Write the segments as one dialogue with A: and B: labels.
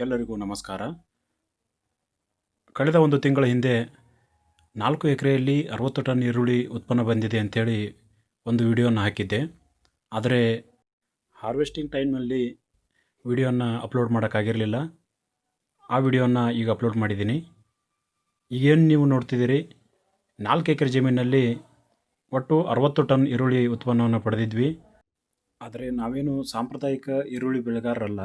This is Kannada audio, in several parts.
A: ಎಲ್ಲರಿಗೂ ನಮಸ್ಕಾರ. ಕಳೆದ ಒಂದು ತಿಂಗಳ ಹಿಂದೆ ನಾಲ್ಕು ಎಕರೆಯಲ್ಲಿ ಅರವತ್ತು ಟನ್ ಈರುಳ್ಳಿ ಉತ್ಪನ್ನ ಬಂದಿದೆ ಅಂತೇಳಿ ಒಂದು ವಿಡಿಯೋನ ಹಾಕಿದ್ದೆ. ಆದರೆ ಹಾರ್ವೆಸ್ಟಿಂಗ್ ಟೈಮ್ನಲ್ಲಿ ವಿಡಿಯೋನ ಅಪ್ಲೋಡ್ ಮಾಡೋಕ್ಕಾಗಿರಲಿಲ್ಲ. ಆ ವಿಡಿಯೋನ ಈಗ ಅಪ್ಲೋಡ್ ಮಾಡಿದ್ದೀನಿ. ಈಗೇನು ನೀವು ನೋಡ್ತಿದ್ದೀರಿ? ನಾಲ್ಕು ಎಕರೆ ಜಮೀನಲ್ಲಿ ಒಟ್ಟು ಅರವತ್ತು ಟನ್ ಈರುಳ್ಳಿ ಉತ್ಪನ್ನವನ್ನು ಪಡೆದಿದ್ವಿ. ಆದರೆ ನಾವೇನು ಸಾಂಪ್ರದಾಯಿಕ ಈರುಳ್ಳಿ ಬೆಳೆಗಾರರಲ್ಲ.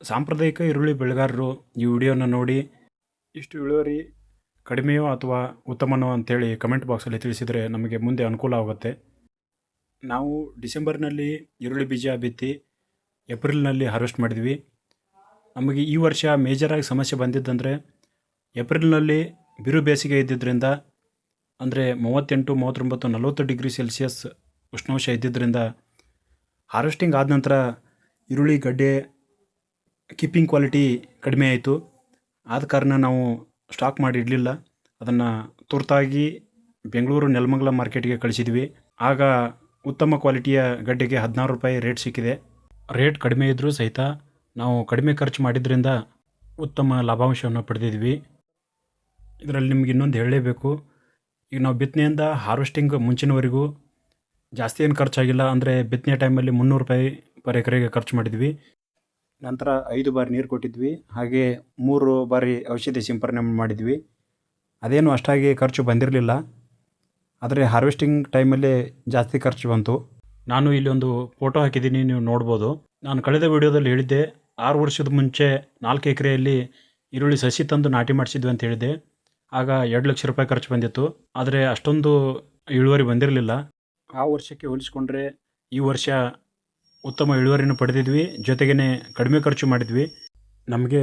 A: ಸಾಂಪ್ರದಾಯಿಕ ಈರುಳ್ಳಿ ಬೆಳೆಗಾರರು ಈ ವಿಡಿಯೋನ ನೋಡಿ ಇಷ್ಟು ಇಳುವರಿ ಕಡಿಮೆಯೋ ಅಥವಾ ಉತ್ತಮನೋ ಅಂತೇಳಿ ಕಮೆಂಟ್ ಬಾಕ್ಸಲ್ಲಿ ತಿಳಿಸಿದರೆ ನಮಗೆ ಮುಂದೆ ಅನುಕೂಲ ಆಗುತ್ತೆ. ನಾವು ಡಿಸೆಂಬರ್ನಲ್ಲಿ ಈರುಳ್ಳಿ ಬೀಜ ಬಿತ್ತಿ ಏಪ್ರಿಲ್ನಲ್ಲಿ ಹಾರ್ವೆಸ್ಟ್ ಮಾಡಿದ್ವಿ. ನಮಗೆ ಈ ವರ್ಷ ಮೇಜರಾಗಿ ಸಮಸ್ಯೆ ಬಂದಿದ್ದಂದರೆ ಏಪ್ರಿಲ್ನಲ್ಲಿ ಬಿರು ಬೇಸಿಗೆ ಇದ್ದಿದ್ದರಿಂದ ಅಂದರೆ ಮೂವತ್ತೆಂಟು, ಮೂವತ್ತೊಂಬತ್ತು, ನಲವತ್ತು ಡಿಗ್ರಿ ಸೆಲ್ಸಿಯಸ್ ಉಷ್ಣಾಂಶ ಇದ್ದಿದ್ದರಿಂದ ಹಾರ್ವೆಸ್ಟಿಂಗ್ ಆದ ನಂತರ ಈರುಳ್ಳಿ ಗಡ್ಡೆ ಕೀಪಿಂಗ್ ಕ್ವಾಲಿಟಿ ಕಡಿಮೆ ಆಯಿತು. ಆದ ಕಾರಣ ನಾವು ಸ್ಟಾಕ್ ಮಾಡಿ ಇಡಲಿಲ್ಲ ಅದನ್ನು ತುರ್ತಾಗಿ ಬೆಂಗಳೂರು ನೆಲಮಂಗಲ ಮಾರ್ಕೆಟ್ಗೆ ಕಳಿಸಿದ್ವಿ. ಆಗ ಉತ್ತಮ ಕ್ವಾಲಿಟಿಯ ಗಡ್ಡೆಗೆ ಹದಿನಾರು ರೂಪಾಯಿ ರೇಟ್ ಸಿಕ್ಕಿದೆ. ರೇಟ್ ಕಡಿಮೆ ಇದ್ದರೂ ಸಹಿತ ನಾವು ಕಡಿಮೆ ಖರ್ಚು ಮಾಡಿದ್ರಿಂದ ಉತ್ತಮ ಲಾಭಾಂಶವನ್ನು ಪಡೆದಿದ್ವಿ. ಇದರಲ್ಲಿ ನಿಮ್ಗೆ ಇನ್ನೊಂದು ಹೇಳಲೇಬೇಕು. ಈಗ ನಾವು ಬಿತ್ತನೆಯಿಂದ ಹಾರ್ವೆಸ್ಟಿಂಗ್ ಮುಂಚಿನವರೆಗೂ ಜಾಸ್ತಿ ಏನು ಖರ್ಚಾಗಿಲ್ಲ. ಅಂದರೆ ಬಿತ್ತನೆ ಟೈಮಲ್ಲಿ ಮುನ್ನೂರು ರೂಪಾಯಿ ಪರ್ ಎಕರೆಗೆ ಖರ್ಚು ಮಾಡಿದ್ವಿ. ನಂತರ ಐದು ಬಾರಿ ನೀರು ಕೊಟ್ಟಿದ್ವಿ, ಹಾಗೆ ಮೂರು ಬಾರಿ ಔಷಧಿ ಸಿಂಪರಣೆ ಮಾಡಿದ್ವಿ. ಅದೇನು ಅಷ್ಟಾಗಿ ಖರ್ಚು ಬಂದಿರಲಿಲ್ಲ, ಆದರೆ ಹಾರ್ವೆಸ್ಟಿಂಗ್ ಟೈಮಲ್ಲೇ ಜಾಸ್ತಿ ಖರ್ಚು ಬಂತು. ನಾನು ಇಲ್ಲಿ ಒಂದು ಫೋಟೋ ಹಾಕಿದ್ದೀನಿ, ನೀವು ನೋಡ್ಬೋದು. ನಾನು ಕಳೆದ ವಿಡಿಯೋದಲ್ಲಿ ಹೇಳಿದ್ದೆ, ಆರು ವರ್ಷದ ಮುಂಚೆ ನಾಲ್ಕು ಎಕರೆಯಲ್ಲಿ ಈರುಳ್ಳಿ ಸಸಿ ತಂದು ನಾಟಿ ಮಾಡಿಸಿದ್ವಿ ಅಂತ ಹೇಳಿದೆ ಆಗ ಎರಡು ಲಕ್ಷ ರೂಪಾಯಿ ಖರ್ಚು ಬಂದಿತ್ತು, ಆದರೆ ಅಷ್ಟೊಂದು ಇಳುವರಿ ಬಂದಿರಲಿಲ್ಲ. ಆ ವರ್ಷಕ್ಕೆ ಹೋಲಿಸ್ಕೊಂಡ್ರೆ ಈ ವರ್ಷ ಉತ್ತಮ ಇಳುವರಿಯನ್ನು ಪಡೆದಿದ್ವಿ ಜೊತೆಗೇ ಕಡಿಮೆ ಖರ್ಚು ಮಾಡಿದ್ವಿ. ನಮಗೆ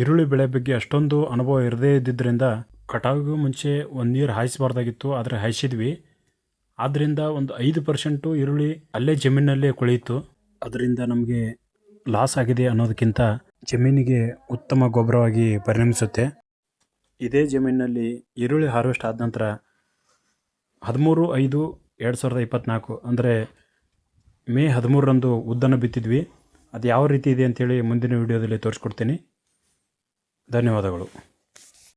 A: ಈರುಳ್ಳಿ ಬೆಳೆ ಬಗ್ಗೆ ಅಷ್ಟೊಂದು ಅನುಭವ ಇರದೇ ಇದ್ದಿದ್ದರಿಂದ ಕಟಾವಿಗೂ ಮುಂಚೆ ಒಂದು ನೀರು ಹಾಯಿಸಬಾರ್ದಾಗಿತ್ತು, ಆದರೆ ಹಾಯಿಸಿದ್ವಿ. ಆದ್ದರಿಂದ ಒಂದು ಐದು ಪರ್ಸೆಂಟು ಈರುಳ್ಳಿ ಅಲ್ಲೇ ಜಮೀನಲ್ಲೇ ಕೊಳೆಯಿತು ಅದರಿಂದ ನಮಗೆ ಲಾಸ್ ಆಗಿದೆ ಅನ್ನೋದಕ್ಕಿಂತ ಜಮೀನಿಗೆ ಉತ್ತಮ ಗೊಬ್ಬರವಾಗಿ ಪರಿಣಮಿಸುತ್ತೆ. ಇದೇ ಜಮೀನಿನಲ್ಲಿ ಈರುಳ್ಳಿ ಹಾರ್ವೆಸ್ಟ್ ಆದ ನಂತರ ಹದಿಮೂರು ಐದು ಎರಡು ಸಾವಿರದ ಇಪ್ಪತ್ತ್ನಾಲ್ಕು ಅಂದರೆ ಮೇ ಹದಿಮೂರರಂದು ಉದ್ದನ ಬಿತ್ತಿದ್ವಿ. ಅದು ಯಾವ ರೀತಿ ಇದೆ ಅಂತೇಳಿ ಮುಂದಿನ ವಿಡಿಯೋದಲ್ಲಿ ತೋರಿಸ್ಕೊಡ್ತೀನಿ. ಧನ್ಯವಾದಗಳು.